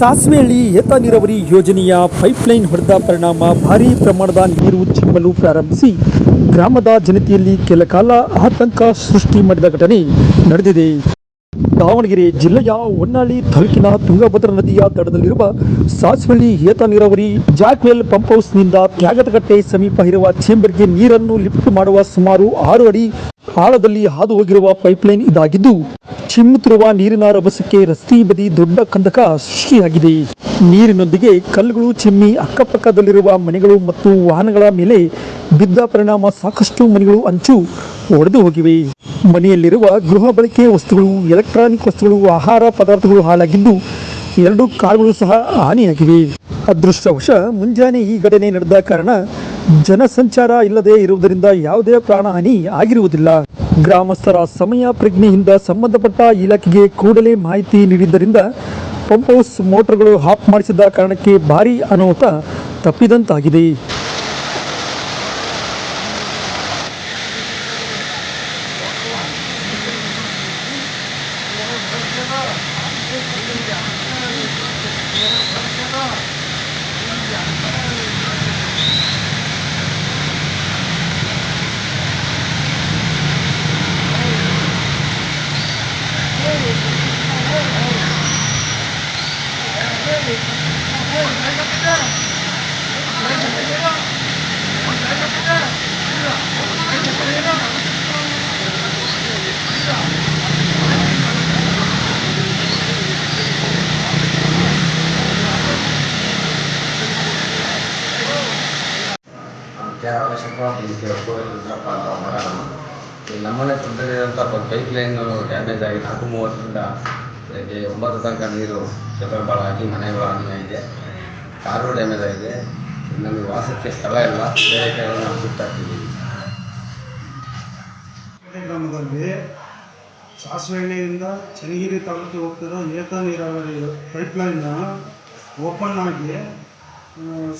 ಸಾಸ್ವೆಹಳ್ಳಿ ಏತ ನೀರಾವರಿ ಯೋಜನೆಯ ಪೈಪ್ಲೈನ್ ಹೊಡೆದ ಪರಿಣಾಮ ಭಾರೀ ಪ್ರಮಾಣದ ನೀರು ಚಿಮ್ಮಲು ಪ್ರಾರಂಭಿಸಿ ಗ್ರಾಮದ ಜನತೆಯಲ್ಲಿ ಕೆಲ ಕಾಲ ಆತಂಕ ಸೃಷ್ಟಿ ಮಾಡಿದ ಘಟನೆ ನಡೆದಿದೆ. ದಾವಣಗೆರೆ ಜಿಲ್ಲೆಯ ಹೊನ್ನಾಳಿ ತಾಲೂಕಿನ ತುಂಗಭದ್ರಾ ನದಿಯ ದಡದಲ್ಲಿರುವ ಸಾಸಿವೆಹಳ್ಳಿ ಏತ ನೀರಾವರಿ ಜಾಕ್ವೆಲ್ ಪಂಪ್ ಹೌಸ್ನಿಂದ ತ್ಯಾಗದಕಟ್ಟೆ ಸಮೀಪ ಇರುವ ಚೇಂಬರ್ಗೆ ನೀರನ್ನು ಲಿಫ್ಟ್ ಮಾಡುವ ಸುಮಾರು ಆರು ಅಡಿ ಆಳದಲ್ಲಿ ಹಾದು ಹೋಗಿರುವ ಪೈಪ್ಲೈನ್ ಇದಾಗಿದ್ದು, ಚಿಮ್ಮುತ್ತಿರುವ ನೀರಿನ ರಭಸಕ್ಕೆ ರಸ್ತೆ ಬದಿ ದೊಡ್ಡ ಕಂದಕ ಸೃಷ್ಟಿಯಾಗಿದೆ. ನೀರಿನೊಂದಿಗೆ ಕಲ್ಲುಗಳು ಚಿಮ್ಮಿ ಅಕ್ಕಪಕ್ಕದಲ್ಲಿರುವ ಮನೆಗಳು ಮತ್ತು ವಾಹನಗಳ ಮೇಲೆ ಬಿದ್ದ ಪರಿಣಾಮ ಸಾಕಷ್ಟು ಮನೆಗಳು ಅಂಚು ಒಡೆದು ಹೋಗಿವೆ. ಮನೆಯಲ್ಲಿರುವ ಗೃಹ ಬಳಕೆ ವಸ್ತುಗಳು, ಎಲೆಕ್ಟ್ರಾನಿಕ್ ವಸ್ತುಗಳು, ಆಹಾರ ಪದಾರ್ಥಗಳು ಹಾಳಾಗಿದ್ದು, ಎರಡು ಕಾರುಗಳು ಸಹ ಹಾನಿಯಾಗಿವೆ. ಅದೃಷ್ಟವಶ ಮುಂಜಾನೆ ಈ ಘಟನೆ ನಡೆದ ಕಾರಣ ಜನಸಂಚಾರ ಇಲ್ಲದೆ ಇರುವುದರಿಂದ ಯಾವುದೇ ಪ್ರಾಣಹಾನಿ ಆಗಿರುವುದಿಲ್ಲ. ಗ್ರಾಮಸ್ಥರ ಸಮಯ ಪ್ರಜ್ಞೆಯಿಂದ ಸಂಬಂಧಪಟ್ಟ ಇಲಾಖೆಗೆ ಕೂಡಲೇ ಮಾಹಿತಿ ನೀಡಿದ್ದರಿಂದ ಪಂಪ್ ಹೌಸ್ ಮೋಟರ್ಗಳು ಆಫ್ ಮಾಡಿಸಿದ ಕಾರಣಕ್ಕೆ ಭಾರಿ ಅನಾಹುತ ತಪ್ಪಿದಂತಾಗಿದೆ. ಕೇರಳ ರುದ್ರಪ್ಪ ಅಂತ ಮಗ ನಮ್ಮ ಈ ನಮ್ಮನೆ ಪಕ್ಕದಲ್ಲಿರುವಂಥ ಪೈಪ್ ಲೈನು ಡ್ಯಾಮೇಜ್ ಆಗಿ ನಾಲ್ಕು ಮೂವತ್ತರಿಂದ ಬೆಳಗ್ಗೆ ಒಂಬತ್ತು ತನಕ ನೀರು ಆಗಿ ಮನೆಗಳು ಹಾನಿಯಾಗಿದೆ ಕಾರು ಡ್ಯಾಮೇಜ್ ಆಗಿದೆ. ನಮಗೆ ವಾಸಕ್ಕೆ ಸ್ಥಳ ಇಲ್ಲ ಬೇರೆ ಕಡೆ ನಾವು ಸಾಸಿವೆ ಗ್ರಾಮದಲ್ಲಿ ಸಾಸವಳ್ಳಿಯಿಂದ ಚನ್ನಗಿರಿ ತಾಲೂಕಿಗೆ ಹೋಗ್ತಿರೋ ಏತ ನೀರಾವರಿ ಪೈಪ್ಲೈನ್ ಓಪನ್ ಆಗಿ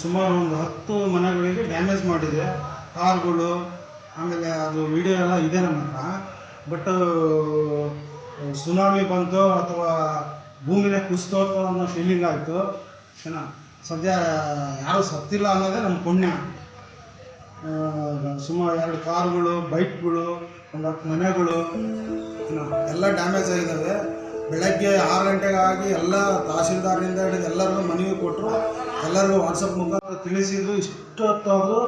ಸುಮಾರು ಒಂದು ಹತ್ತು ಮನೆಗಳಿಗೆ ಡ್ಯಾಮೇಜ್ ಮಾಡಿದೆ. ಕಾರ್ಗಳು ಆಮೇಲೆ ಅದು ವಿಡಿಯೋ ಎಲ್ಲ ಇದೆ ನಮ್ಮ ಹತ್ರ. ಬಟ್ ಸುನಾಮಿ ಬಂತು ಅಥವಾ ಭೂಮಿನೇ ಕುಸಿತೋತು ಅನ್ನೋ ಫೀಲಿಂಗ್ ಆಯಿತು. ಏನ? ಸದ್ಯ ಯಾರೂ ಸತ್ತಿಲ್ಲ ಅನ್ನೋದೇ ನಮ್ಮ ಪುಣ್ಯ. ಸುಮಾರು ಎರಡು ಕಾರುಗಳು, ಬೈಕ್ಗಳು, ಒಂದು ಹತ್ತು ಮನೆಗಳು ಎಲ್ಲ ಡ್ಯಾಮೇಜ್ ಆಗಿದ್ದಾವೆ. ಬೆಳಗ್ಗೆ ಆರು ಗಂಟೆಗಾಗಿ ಎಲ್ಲ ತಹಸೀಲ್ದಾರಿಂದ ಹಿಡಿದು ಎಲ್ಲರಿಗೂ ಮನವಿ ಕೊಟ್ಟರು. ಎಲ್ಲರಿಗೂ ವಾಟ್ಸಪ್ ಮುಖಾಂತರ ತಿಳಿಸಿದ್ರು. ಇಷ್ಟೊತ್ತಾದರೂ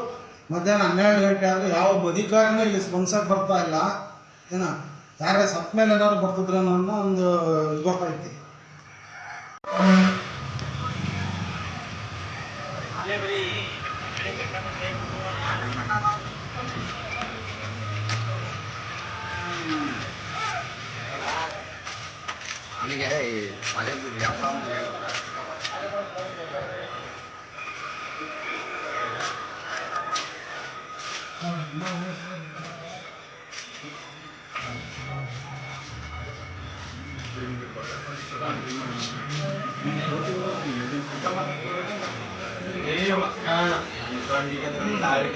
ಮಧ್ಯಾಹ್ನ ಹನ್ನೆರಡು ಗಂಟೆ ಆದರೂ ಯಾವ ಅಧಿಕಾರಿನೂ ಇಲ್ಲಿ ಸ್ಪನ್ಸರ್ ಬರ್ತಾ ಇಲ್ಲ. ಏನ, ಯಾರೇ ಸತ್ತ ಮೇಲೆ ಏನಾದ್ರು ಬರ್ತಿದ್ರು ಅನ್ನೋ ಒಂದು như thế thì mà thêm việc không Thank you. ఉంటాయి